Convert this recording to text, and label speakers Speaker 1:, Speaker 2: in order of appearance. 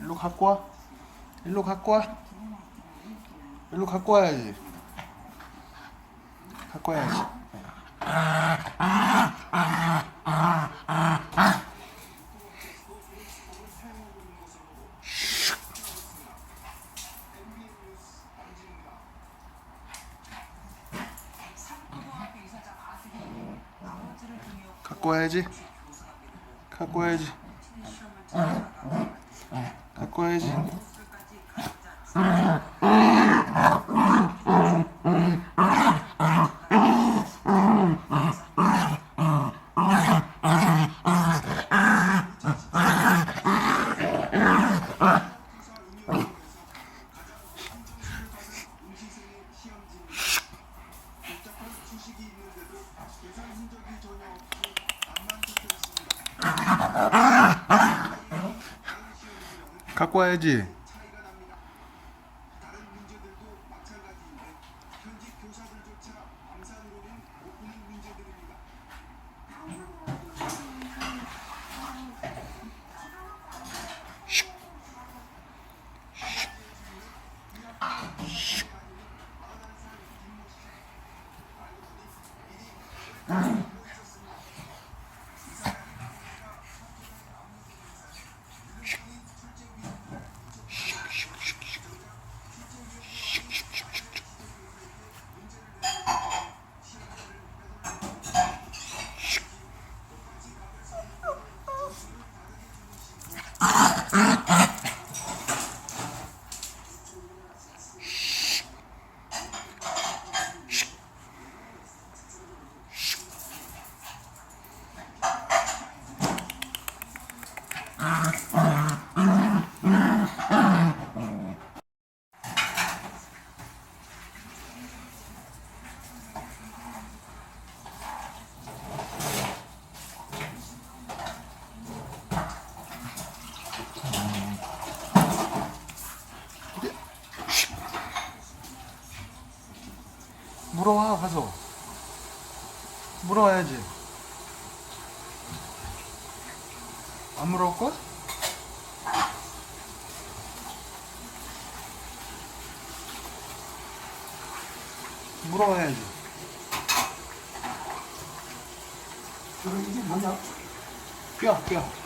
Speaker 1: 일로 갖고 와. 일로 갖고 와. 일로 갖고 와야지. 갖고 와야지. 갖고 와야지. 갖고 와야지. 갖고 와야지. 갖고 와야지. Ah, 물어와 가서. 물어와야지. 안 물어올 거야? 물어와야지.
Speaker 2: 그럼 이게 뭐냐?
Speaker 1: 뼈, 뼈.